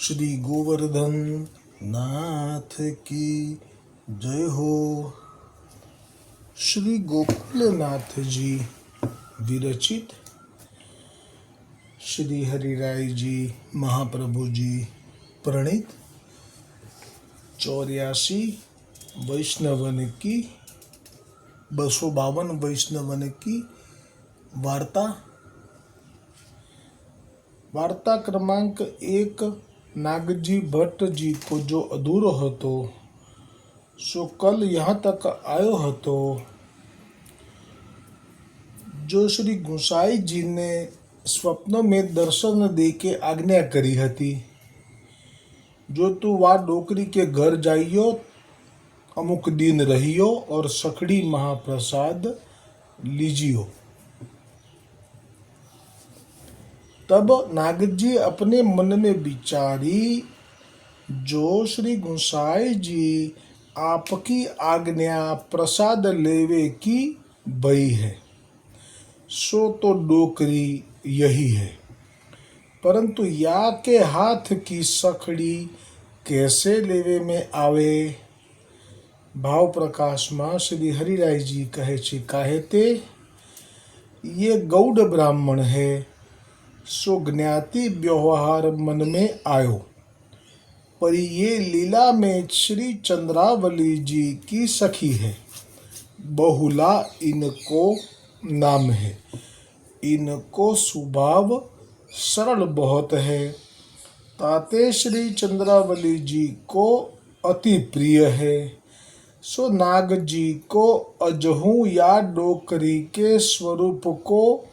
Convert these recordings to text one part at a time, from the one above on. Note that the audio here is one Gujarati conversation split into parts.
श्री गोवर्धन नाथ की जय हो। श्री गोकुलनाथ जी विरचित। श्री हरिराय जी महाप्रभु जी प्रणीत। चौरासी वैष्णवन की, बसो बावन वैष्णवन की वार्ता। वार्ता क्रमांक एक नागजी भट्ट जी को जो अधूरो હતો सो कल यहाँ तक आयो હતો जो श्री गुसाई जी ने स्वप्न में दर्शन दे के आज्ञा करी હતી जो तू वा डोकरी के घर जाइयो अमुक दिन रहियो और सखड़ी महाप्रसाद लीजियो तब नाग जी अपने मन में विचारी, जो श्री गुसाई जी आपकी आज्ञा प्रसाद लेवे की बई है, सो तो डोकरी यही है। परंतु या के हाथ की सखड़ी कैसे लेवे में आवे? भाव प्रकाश माँ श्री हरिराय जी कहे छे, काहे ते? ये गौड़ ब्राह्मण है ज्ञाति व्यवहार मन में आयो। पर ये लीला में श्री चंद्रावली जी की सखी है। बहुला इनको नाम है। इनको स्वभाव सरल बहुत है। ताते श्री चंद्रावली जी को अति प्रिय है। सो नाग जी को अजहू या डोकरी के स्वरूप को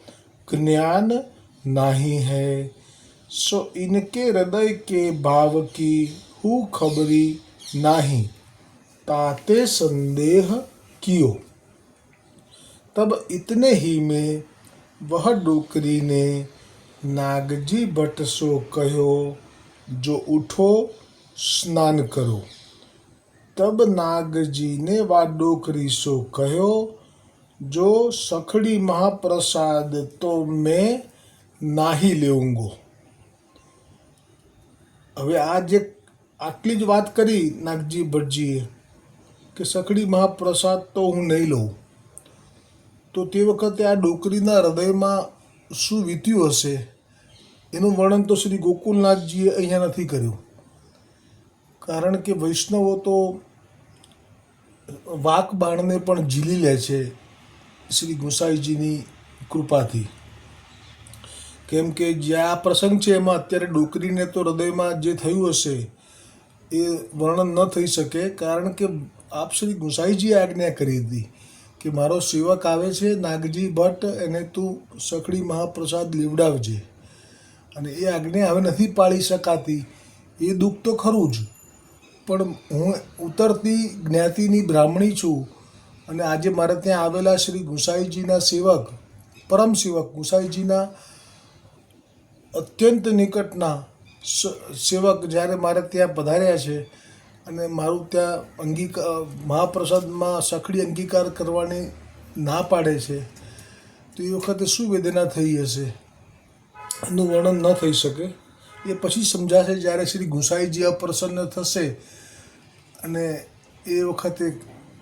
ज्ञान नाही है। सो इनके हृदय के भाव की हु खबरी नाही, ताते संदेह कियो। तब इतने ही में वह डोकरी ने नागजी भट्ट सो कहो, जो उठो, स्नान करो। तब नागजी ने वा डोकरी सो कहो, जो सखड़ी महाप्रसाद तो मैं નાહી લેઉંગો હવે આ જે આટલી જ વાત કરી નાગજી ભટ્ટજીએ કે સખડી મહાપ્રસાદ તો હું નહીં લઉં, તો તે વખતે આ ડોકરીના હૃદયમાં શું વીત્યું હશે? એનું વર્ણન તો શ્રી ગોકુલનાથજીએ અહીંયા નથી કર્યું. કારણ કે વૈષ્ણવો તો વાક બાણને પણ ઝીલી લે છે શ્રી ગુસાઈજીની કૃપાથી. કેમ કે જે આ પ્રસંગ છે એમાં અત્યારે ડોકરીને તો હૃદયમાં જે થયું હશે, એ વર્ણન ન થઈ શકે. કારણ કે આપ શ્રી ગુસાઈજીએ આજ્ઞા કરી હતી કે મારો સેવક આવે છે નાગજી ભટ્ટ, એને તું સખડી મહાપ્રસાદ લીવડાવજે. અને એ આજ્ઞા હવે નથી પાળી શકાતી. એ દુઃખ તો ખરું જ. પણ હું ઉતરતી જ્ઞાતિની બ્રાહ્મણી છું અને આજે મારે ત્યાં આવેલા શ્રી ગુસાઈજીના સેવક, પરમ સેવક ગુસાઈજીના અત્યંત નિકટના સેવક જ્યારે મારે ત્યાં પધાર્યા છે અને મારું ત્યાં અંગીકાર મહાપ્રસાદમાં સખડી અંગીકાર કરવાની ના પાડે છે, તો એ વખતે શું વેદના થઈ હશે? એનું વર્ણન ન થઈ શકે. એ પછી સમજાશે જ્યારે શ્રી ગુસાઈજી અપ્રસન્ન થશે અને એ વખતે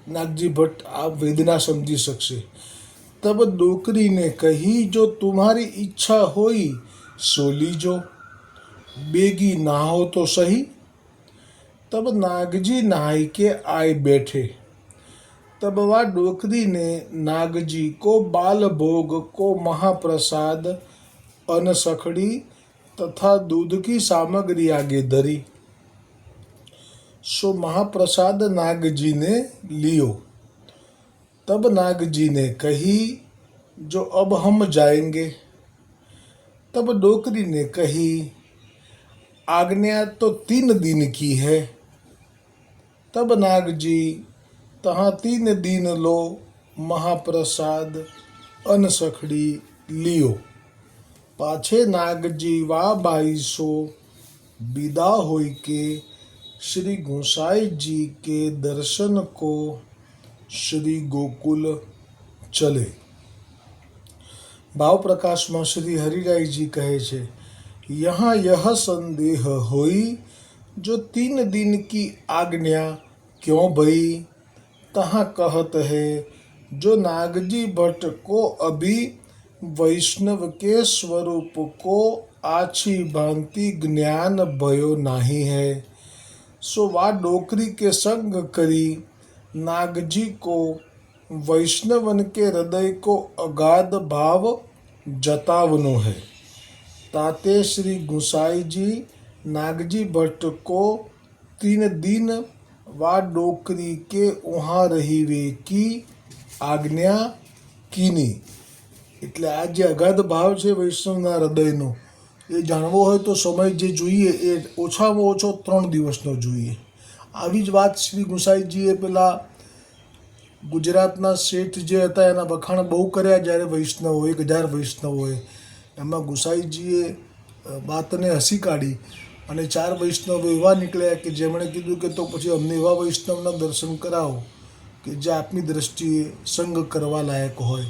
નાગજી ભટ્ટ આ વેદના સમજી શકશે. તબ ડોકરીને કહી, જો તુમ્હારી ઈચ્છા હોય सो लीजो। बेगी नहाओ तो सही, तब नागजी नहाई के आए बैठे। तब वह डोकरी ने नागजी को बाल भोग को महाप्रसाद, अनसखड़ी तथा दूध की सामग्री आगे धरी। सो महाप्रसाद नागजी ने लियो। तब नागजी ने कही, जो अब हम जाएँगे। तब डोकरी ने कही आज्ञा तो तीन दिन की है। तब नाग जी तहाँ तीन दिन लो महाप्रसाद अन सखड़ी लियो। पाछे नागजी वा बाईसो विदा होई के श्री गोसाई जी के दर्शन को श्री गोकुल ચલે ભાવ પ્રકાશમાં શ્રી હરિરાયજી કહે છે यहाँ यह संदेह होई जो तीन दिन की आज्ञा क्यों भई तहाँ कहत है जो नागजी भट्ट को अभी वैष्णव के स्वरूप को आछी भांति ज्ञान भयो नहीं है सो वा डोकरी के संग करी नागजी को वैष्णवन के हृदय को अगाध भाव जतावनो है ताते श्री गुसाई जी नागजी भट्ट को तीन दिन वा डोकरी के वहाँ रहीवे की આજ્ઞા કીની એટલે આ જે અગાધ ભાવ છે વૈષ્ણવના હૃદયનો એ જાણવો હોય તો સમય જે જોઈએ એ ઓછામાં ઓછો ત્રણ દિવસનો જોઈએ આવી જ વાત શ્રી ગુસાઈજીએ પેલા ગુજરાતના શેઠ જે હતા, એના વખાણ બહુ કર્યા જ્યારે વૈષ્ણવ એક હજાર વૈષ્ણવ હોય. એમાં ગુસાઈજીએ બાતને હસી કાઢી અને ચાર વૈષ્ણવ એવા નીકળ્યા કે જેમણે કીધું કે તો પછી અમને એવા વૈષ્ણવના દર્શન કરાવો કે જે આપની દ્રષ્ટિએ સંગ કરવા લાયક હોય.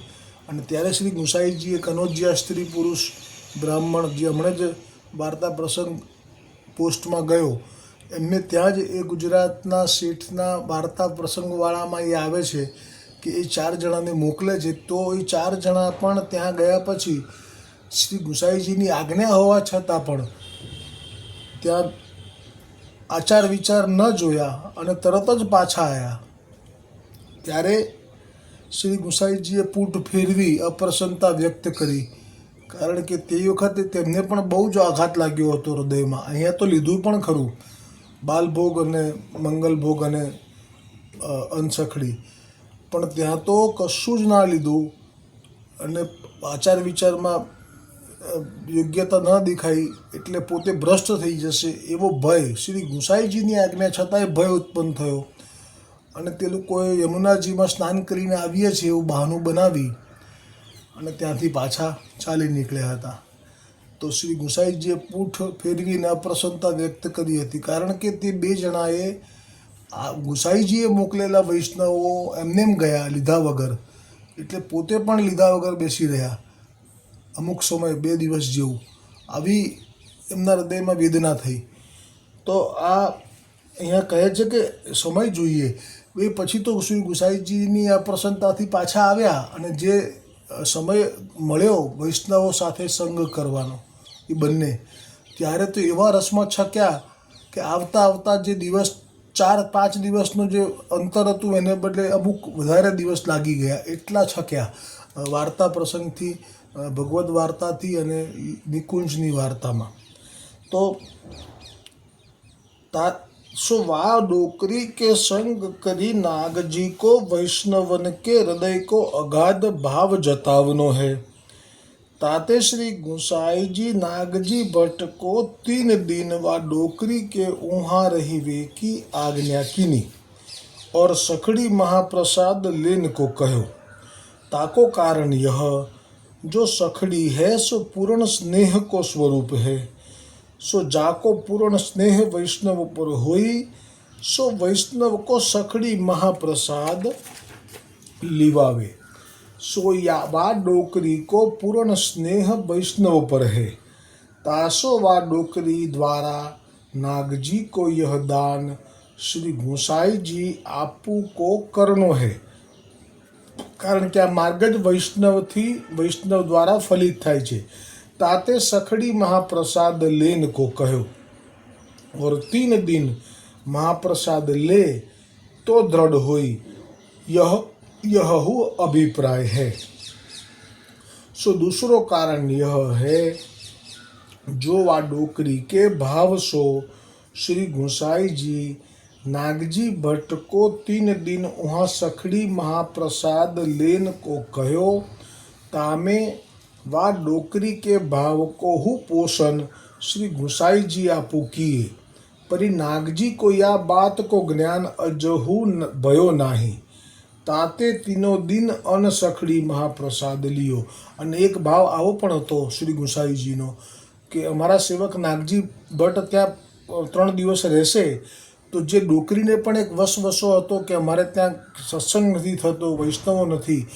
અને ત્યારે શ્રી ગુસાઈજીએ કનોજિયા સ્ત્રી પુરુષ બ્રાહ્મણ જે હમણાં જ વાર્તા પ્રસંગ પોસ્ટમાં ગયો એમને ત્યાં જ એ ગુજરાતના શેઠના વાર્તા પ્રસંગવાળામાં એ આવે છે કે એ ચાર જણાને મોકલે છે. તો એ ચાર જણા પણ ત્યાં ગયા પછી શ્રી ગુસાઈજીની આજ્ઞા હોવા છતાં પણ ત્યાં આચાર વિચાર ન જોયા અને તરત જ પાછા આવ્યા ત્યારે શ્રી ગુસાઈજીએ પૂટ ફેરવી અપ્રસન્નતા વ્યક્ત કરી. કારણ કે તે વખતે તેમને પણ બહુ જ આઘાત લાગ્યો હતો હૃદયમાં. અહીંયા તો લીધું પણ ખરું. બાલભોગ અને મંગલભોગ અને અનસખડી પણ ત્યાં તો કશું જ ના લીધું અને આચાર વિચારમાં યોગ્યતા ન દેખાઈ એટલે પોતે ભ્રષ્ટ થઈ જશે એવો ભય. શ્રી ગુસાઈજીની આજ્ઞા છતાંય ભય ઉત્પન્ન થયો. અને તે લોકોએ યમુનાજીમાં સ્નાન કરીને આવીએ છીએ એવું બહાનું બનાવી અને ત્યાંથી પાછા ચાલી નીકળ્યા હતા. તો શ્રી ગુસાઈજીએ પૂઠ ફેરવીને અપ્રસન્નતા વ્યક્ત કરી હતી. કારણ કે તે બે જણાએ આ ગુસાઈજીએ મોકલેલા વૈષ્ણવો એમને એમ ગયા લીધા વગર. એટલે પોતે પણ લીધા વગર બેસી રહ્યા. અમુક સમય બે દિવસ જેવું. આવી એમના હૃદયમાં વેદના થઈ. તો આ અહીંયા કહે છે કે સમય જોઈએ. એ પછી તો શ્રી ગુસાઈજીની આ પ્રસન્નતાથી પાછા આવ્યા અને જે સમય મળ્યો વૈષ્ણવો સાથે સંગ કરવાનો. એ બંને. ત્યારે તો એવા રસમાં છક્યા કે આવતા આવતા જે દિવસ, ચાર, પાંચ દિવસનું જે અંતર હતું એને બદલે અમુક વધારે દિવસ લાગી ગયા, એટલા છક્યા. વાર્તા પ્રસંગથી ભગવદ્ વાર્તાથી અને નિકુંજની વાર્તામાં. તો તા, સો વા ડોકરી કે સંગ કરી નાગજી કો વૈષ્ણવન કે હૃદય કો અગાધ ભાવ જતાવનો હૈ. ताते श्री गुसाई जी नागजी भट्ट को तीन दिन व डोकरी के ऊहा रही वे की आज्ञा कीनी और सखड़ी महाप्रसाद लेन को कहो। ताको कारण यह, जो सखड़ी है, सो पूर्ण स्नेह को स्वरूप है। सो जाको पूर्ण स्नेह वैष्णव पर होई, सो वैष्णव को सखड़ी महाप्रसाद लिवावे। સોયાવા ડોકરી કો પૂર્ણ સ્નેહ વૈષ્ણવ પર હે તાસોવા ડોકરી દ્વારા નાગજી કો यह દાન. શ્રી ગોસાઈજી આપુ કો કરણો હે. કારણ કે આ માર્ગ જ વૈષ્ણવથી વૈષ્ણવ દ્વારા ફલિત થાય છે. તાતે સખડી મહાપ્રસાદ લેન કો કહ્યો. ઓર તીન દિન મહાપ્રસાદ લે તો દ્રઢ હોય. યહ यह अभिप्राय है। सो दूसरो कारण यह है, जो वा डोकरी के भाव सो श्री गोसाई जी, नागजी भट्ट को तीन दिन वहाँ सखड़ी महाप्रसाद लेन को कहो, तामे वा डोकरी के भाव को हु पोषण श्री गोसाई जी आपू किए। परी नागजी को या बात को ज्ञान अजहू भयो नाही। તાતે તીનો દિન અનસખડી મહાપ્રસાદ લિયો. અને એક ભાવ આવો પણ હતો શ્રી ગુસાઈજીનો કે અમારા સેવક નાગજી ભટ્ટ ત્યાં ત્રણ દિવસ રહેશે. તો જે ડોકરીને પણ એક વસવસો હતો કે અમારે ત્યાં સત્સંગ નથી થતો, વૈષ્ણવો નથી,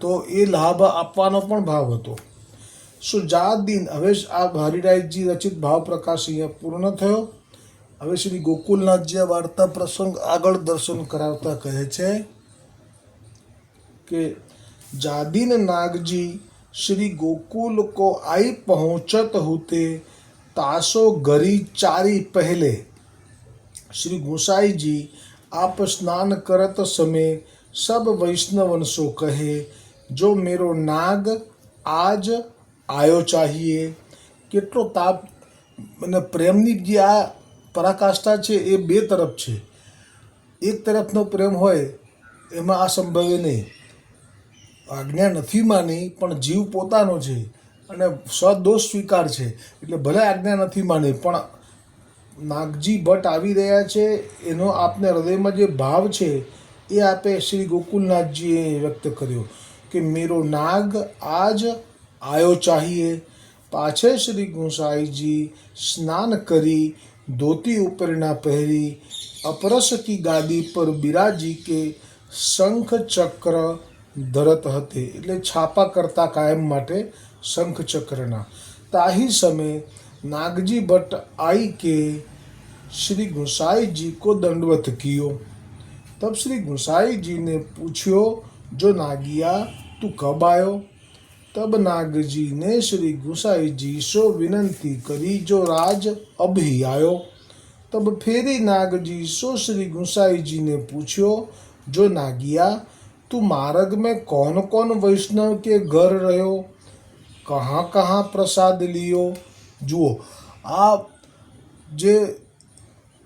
તો એ લાભ આપવાનો પણ ભાવ હતો. સો જા દિન, હવે આ હરિરાયજી રચિત ભાવ પ્રકાશ અહીંયા પૂર્ણ થયો. હવે શ્રી ગોકુલનાથજી વાર્તા પ્રસંગ આગળ દર્શન કરાવતા કહે છે. કે जादिन नागजी श्री गोकुल को आई पहुंचत होते तासो गरी चारी पहले श्री गोसाई जी आप स्नान करत समय सब वैष्णवन सो कहे जो मेरो नाग આજ આયો ચાહીએ કેટલો તાપ અને પ્રેમની જે આ પરાકાષ્ઠા છે એ બે તરફ છે એક તરફનો પ્રેમ હોય એમાં આ સંભવે નહીં આજ્ઞા નથી માની, પણ જીવ પોતાનો છે અને સદોષ સ્વીકાર છે. એટલે ભલે આજ્ઞા નથી માની, પણ નાગજી ભટ્ટ આવી રહ્યા છે, એનો આપને હૃદયમાં જે ભાવ છે, એ આપે શ્રી ગોકુલનાથજીએ વ્યક્ત કર્યો કે મેરો નાગ આજ આયો ચાહીએ. પાછે શ્રી ગુંસાઈજી સ્નાન કરી, ધોતી ઉપરના પહેરી, અપરસ કી ગાદી પર બિરાજી કે શંખ ચક્ર ધરત હતી. એટલે છાપા કરતા કાયમ માટે શંખચક્રના. તાહી સમય નાગજી ભટ્ટ આઈ કે શ્રી ગુસાઈજી કો દંડવત કયો. તબ શ્રી ગુસાઈજીને પૂછ્યો, જો નાગિયા, તું કબ આવ્યો તબ નાગજીને શ્રી ગુસાઈજી સો વિનંતી કરી, જો રાજ અભી આવ્યો તબ ફેરી નાગજી સો શ્રી ગુસાઈજીને પૂછ્યો, જો નાગિયા नाग जी सो श्री गुसाई जी ने पूछो जो नागिया तू मार्ग में कौन कौन वैष्णव के घर रहो कहाँ कहाँ प्रसाद लियो જુઓ આ જે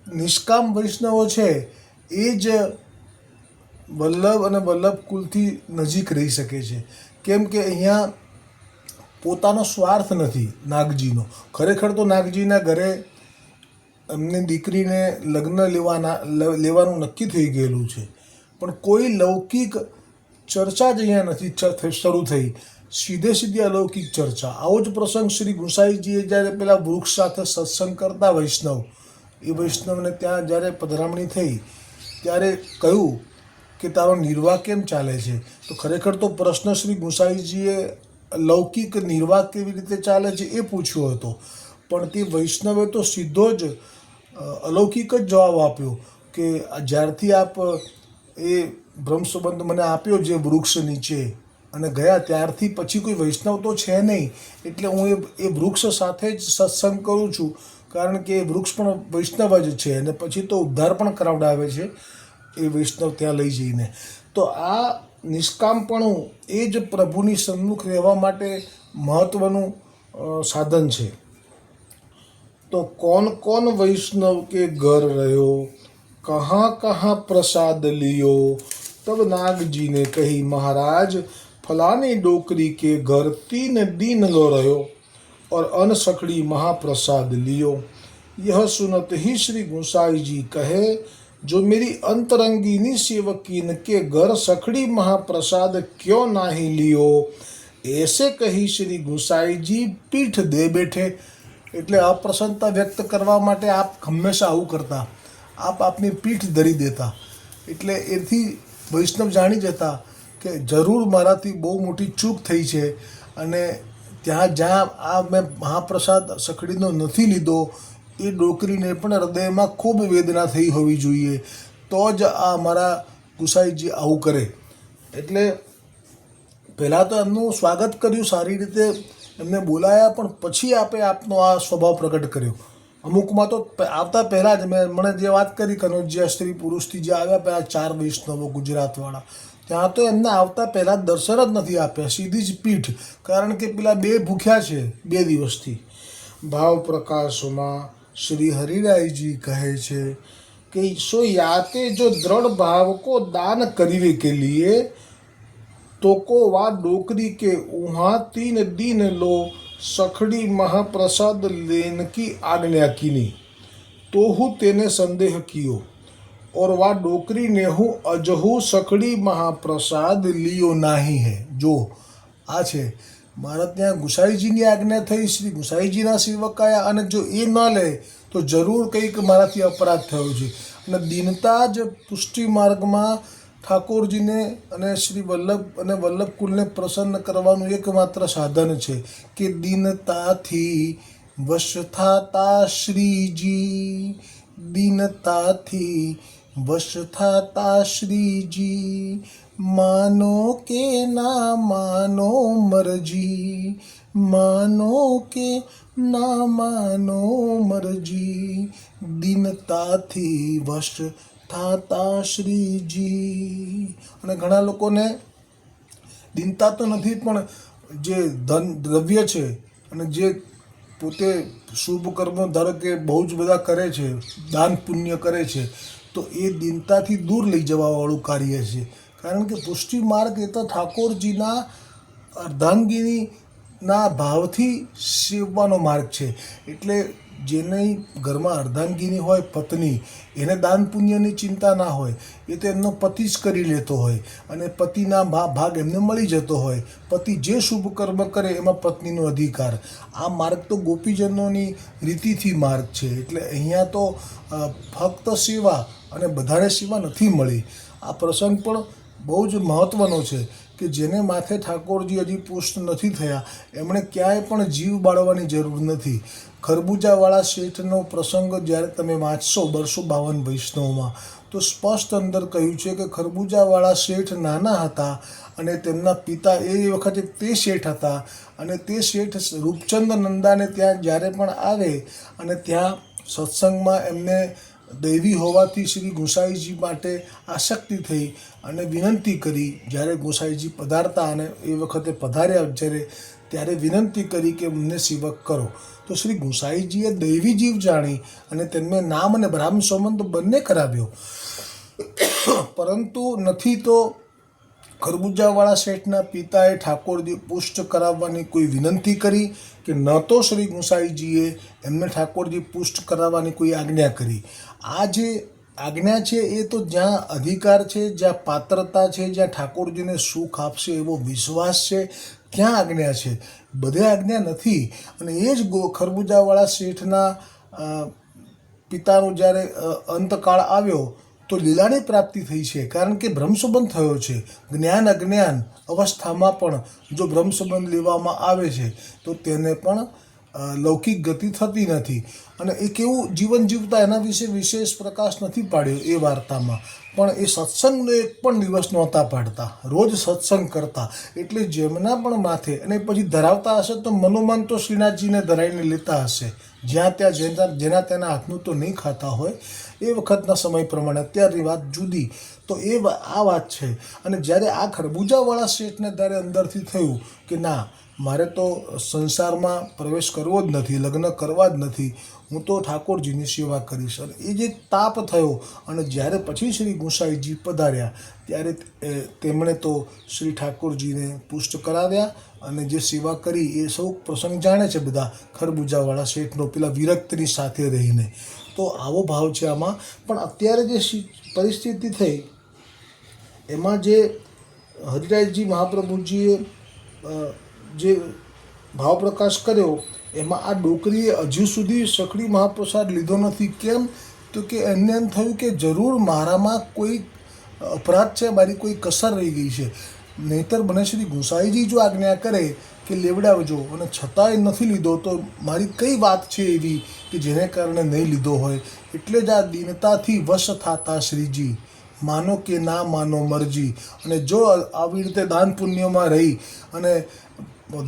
નિષ્કામ વૈષ્ણવો છે એ જ વલ્લભ અને વલ્લભ કુલથી નજીક રહી શકે છે કેમ કે અહીંયા પોતાનો સ્વાર્થ નથી નાગજીનો ખરેખર તો નાગજીના ઘરે એમની દીકરીને લગ્ન લેવાના લ- લેવાનું નક્કી થઈ ગયેલું છે પણ કોઈ લૌકિક ચર્ચા જ અહીંયા નથી શરૂ થઈ. સીધે સીધી અલૌકિક ચર્ચા. આવો જ પ્રસંગ શ્રી ગુસાઈજીએ જ્યારે પેલા વૃક્ષ સાથે સત્સંગ કરતા વૈષ્ણવ, એ વૈષ્ણવને ત્યાં જ્યારે પધરામણી થઈ, ત્યારે કહ્યું કે, તારો નિર્વાહ કેમ ચાલે છે? તો ખરેખર તો પ્રશ્ન શ્રી ગુસાઈજીએ લૌકિક નિર્વાહ કેવી રીતે ચાલે છે એ પૂછ્યો હતો. પણ તે વૈષ્ણવે તો સીધો જ અલૌકિક જ જવાબ આપ્યો કે, જ્યારથી આપ, એ બ્રહ્મસંબંધ મને આપ્યો જે વૃક્ષ નીચે. અને ગયા ત્યારથી પછી કોઈ વૈષ્ણવ તો છે નહીં. એટલે હું એ એ વૃક્ષ સાથે જ સત્સંગ કરું છું. કારણ કે એ વૃક્ષ પણ વૈષ્ણવ જ છે. અને પછી તો ઉદ્ધાર પણ કરાવડાવે છે એ વૈષ્ણવ ત્યાં લઈ જઈને. તો આ નિષ્કામપણું એ જ પ્રભુની સન્મુખ રહેવા માટે મહત્ત્વનું સાધન છે. તો કોણ કોણ વૈષ્ણવ કે ઘર રહ્યો? કહા, કહાં પ્રસાદ લ્યો? तब नाग जी ने कही महाराज फलानी डोकरी के घर तीन दिन लो रहो और अन सखड़ी महाप्रसाद लियो यह सुनत ही श्री गुसाई जी कहे जो मेरी अंतरंगिनी सेवकीन के घर सखड़ी महाप्रसाद क्यों नाही लियो ऐसे कही શ્રી ગુસાઈજી પીઠ દે બેઠે એટલે અપ્રસન્નતા વ્યક્ત કરવા માટે આપ હંમેશા આવું કરતા આપ આપની પીઠ ધરી દેતા એટલે એથી વૈષ્ણવ જાણી જતા કે જરૂર મારાથી બહુ મોટી ચૂક થઈ છે અને ત્યાં જ્યાં આ મેં મહાપ્રસાદ સખડીનો નથી લીધો, એ ડોકરીને પણ હૃદયમાં ખૂબ વેદના થઈ હોવી જોઈએ. તો જ આ મારા ગુસાઈજી આવું કરે. એટલે પહેલાં તો એમનું સ્વાગત કર્યું સારી રીતે, એમને બોલાયા, પણ પછી આપે આપનો આ સ્વભાવ પ્રગટ કર્યો. અમુકમાં તો આવતા પહેલાં જ મેં મને જે વાત કરી કે કનોજિયા સ્ત્રી પુરુષથી જે આવ્યા પહેલાં ચાર વૈષ્ણવો ગુજરાતવાળા, ત્યાં તો એમને આવતા પહેલાં દર્શન જ નથી આપ્યા, સીધી જ પીઠ. કારણ કે પેલા બે ભૂખ્યા છે બે દિવસથી. ભાવ પ્રકાશમાં શ્રી હરિરાયજી કહે છે કે સો યાતે જો દ્રઢ ભાવકો દાન કરીવે કે લીએ, તો કો વા ડોકરી કે ઉહા તીન દિન લો सखड़ी महाप्रसाद लेन की आज्ञा कीनी तो हूँ तेने संदेह कियो और वा डोकरी ने હું અજહુ સખડી મહાપ્રસાદ લિયો નાહી હે જો આ છે મારા ત્યાં ગુસાઈજીની આજ્ઞા થઈ શ્રી ગુસાઈજીના સેવક આવ્યા અને જો એ ન લે તો જરૂર કંઈક મારાથી અપરાધ થયો છે અને દીનતા જ પુષ્ટિ માર્ગમાં ઠાકોરજીને અને શ્રી વલ્લભ અને વલ્લભ કુલને પ્રસન્ન કરવાનું એકમાત્ર સાધન છે કે દીનતાથી વશ થાતા શ્રીજી. દીનતાથી વશ થાતા શ્રીજી. માનો કે ના માનો મરજી. માનો કે ના માનો મરજી. દીનતાથી વશ થાતા શ્રીજી. અને ઘણા લોકોને દિનતા તો નથી, પણ જે ધન દ્રવ્ય છે અને જે પોતે શુભ કર્મ ધારો કે બહુ જ બધા કરે છે, દાન પુણ્ય કરે છે, તો એ દિનતાથી દૂર લઈ જવાવાળું કાર્ય છે. કારણ કે પુષ્ટિ માર્ગ એ તો ઠાકોરજીના અર્ધાંગીનીના ભાવથી સેવવાનો માર્ગ છે. એટલે જેને ઘરમાં અર્ધાંગીની હોય, પત્ની, એને દાન પુણ્યની ચિંતા ના હોય, એ તો એમનો પતિ જ કરી લેતો હોય અને પતિના ભાગ એમને મળી જતો હોય. પતિ જે શુભ કર્મ કરે એમાં પત્નીનો અધિકાર. આ માર્ગ તો ગોપીજનોની રીતિથી માર્ગ છે. એટલે અહીંયા તો ફક્ત સેવા અને બધાને સેવા નથી મળી. આ પ્રસંગ પણ બહુ જ મહત્ત્વનો છે. કે જેને માથે ઠાકોરજી હજી પુષ્ટ નથી થયા, એમણે ક્યાંય પણ જીવ બાળવાની જરૂર નથી. ખરબૂજાવાળા શેઠનો પ્રસંગ જ્યારે તમે વાંચશો બરસો બાવન વૈષ્ણવમાં, તો સ્પષ્ટ અંદર કહ્યું છે કે ખરબૂજાવાળા શેઠ નાના હતા અને તેમના પિતા એ વખતે તે શેઠ હતા અને તે શેઠ રૂપચંદ નંદાને ત્યાં જ્યારે પણ આવે અને ત્યાં સત્સંગમાં એમને દૈવી હોવાથી શ્રી ગોસાઈજી માટે આસક્તિ થઈ અને વિનંતી કરી, જ્યારે ગોસાઈજી પધારતા અને એ વખતે પધાર્યા જ્યારે, ત્યારે વિનંતી કરી કે અમને સેવક કરો. તો શ્રી ગોસાઈજીએ દૈવી જીવ જાણી અને તેમને નામ અને બ્રાહ્મ સંબંધ બંને કરાવ્યો. પરંતુ નથી તો ખરબૂજાવાળા શેઠના પિતાએ ઠાકોરજી પુષ્ટ કરાવવાની કોઈ વિનંતી કરી કે ન તો શ્રી ગુસાઈજીએ એમને ઠાકોરજી પુષ્ટ કરાવવાની કોઈ આજ્ઞા કરી. આ જે આજ્ઞા છે એ તો જ્યાં અધિકાર છે, જ્યાં પાત્રતા છે, જ્યાં ઠાકોરજીને સુખ આપશે એવો વિશ્વાસ છે, ક્યાં આજ્ઞા છે? બધે આજ્ઞા નથી. અને એ જ ખરબૂજાવાળા શેઠના પિતાનો જ્યારે અંતકાળ આવ્યો, તો લીલાની પ્રાપ્તિ થઈ છે. કારણ કે બ્રહ્મસંબંધ થયો છે. જ્ઞાન અજ્ઞાન અવસ્થામાં પણ જો બ્રહ્મસંબંધ લેવામાં આવે છે, તો તેને પણ લૌકિક ગતિ થતી નથી. અને એ કેવું જીવન જીવતા એના વિશે વિશેષ પ્રકાશ નથી પાડ્યો એ વાર્તામાં. પણ એ સત્સંગનો એક પણ દિવસ નહોતા પાડતા. રોજ સત્સંગ કરતા. એટલે જેમના પણ માથે અને પછી ધરાવતા હશે તો મનોમન તો શ્રીનાથજીને ધરાવીને લેતા હશે. જ્યાં ત્યાં જેના જેના તેના હાથનું તો નહીં ખાતા હોય એ વખતના સમય પ્રમાણે. અત્યારની વાત જુદી. તો એ આ વાત છે. અને જ્યારે આ ખરબૂજાવાળા શેઠને ત્યારે અંદરથી થયું કે ના, મારે તો સંસારમાં પ્રવેશ કરવો જ નથી, લગ્ન કરવા જ નથી. હું તો ઠાકોરજીની સેવા કરીશ. અને એ જે તાપ થયો અને જ્યારે પછી શ્રી ગુસાઈજી પધાર્યા, ત્યારે તેમણે તો શ્રી ઠાકોરજીને પુષ્ટ કરાવ્યા અને જે સેવા કરી એ સૌ પ્રસંગ જાણે છે બધા ખરબૂજાવાળા શેઠનો, પેલા વિરક્તની સાથે રહીને. તો આવો ભાવ છે આમાં. પણ અત્યારે જે પરિસ્થિતિ થઈ, એમાં જે હરિરાજજી મહાપ્રભુજીએ જે ભાવ પ્રકાશ કર્યો, એમાં આ ડોકરીએ હજુ સુધી સખડી મહાપ્રસાદ લીધો નથી. કેમ? તો કે એમને એમ થયું કે જરૂર મારામાં કોઈ અપરાધ છે, મારી કોઈ કસર રહી ગઈ છે. નહીતર મને શ્રી ગુસાઈજી જો આજ્ઞા કરે કે લેવડાવજો અને છતાંય નથી લીધો તો મારી કઈ વાત છે એવી કે જેને કારણે નહીં લીધો હોય? એટલે જ આ દીનતાથી વશ થતા શ્રીજી. માનો કે ના માનો મરજી. અને જો આવી રીતે દાન પુણ્યમાં રહી અને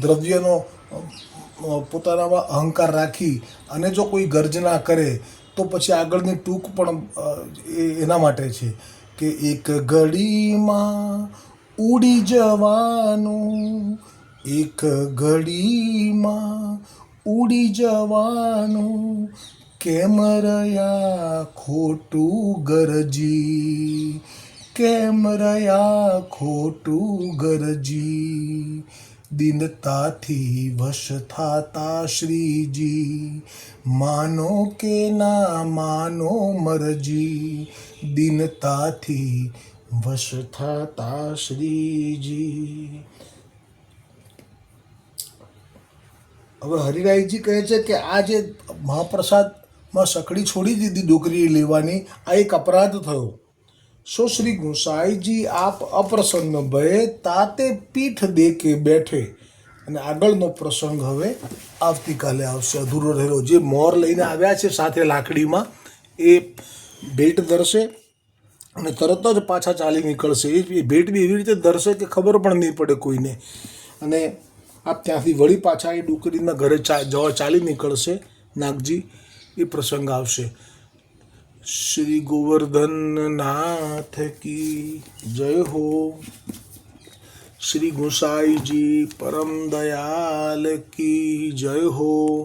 દ્રવ્યનો પોતાનામાં અહંકાર રાખી અને જો કોઈ ગર્જના કરે, તો પછી આગળની ટૂંક પણ એના માટે છે કે એક ઘડીમાં ઉડી જવાનું. એક ઘડીમાં ઉડી જવાનું કેમ રહ્યા ખોટું ગરજી? કેમ રહ્યા ખોટું ગરજી? દિનતાથી વશ થાતા શ્રીજી. માનો કે ના માનો મરજી. દિનતાથી વશ થાતા શ્રીજી. હવે હરિરાયજી કહે છે કે આ જે મહાપ્રસાદમાં સકડી છોડી દીધી ડોકરી લેવાની, આ એક અપરાધ થયો. સો શ્રી ગુસાઈજી આપ અપ્રસન્ન ભયે તાતે પીઠ દે કે બેઠે. અને આગળનો પ્રસંગ હવે આવતીકાલે આવશે. અધૂરો રહેલો. જે મોર લઈને આવ્યા છે સાથે લાકડીમાં, એ ભેટ ધરશે અને તરત જ પાછા ચાલી નીકળશે. એ ભેટ બી એવી રીતે ધરશે કે ખબર પણ નહીં પડે કોઈને. અને આપ ત્યાંથી વળી પાછા એ ડુકરીના ઘરે જવા ચાલી નીકળશે. નાગજી, એ પ્રસંગ આવશે. શ્રી ગોવર્ધન નાથ કી જય હો. શ્રી ગોસાઈજી પરમ દયાલ કી જય હો.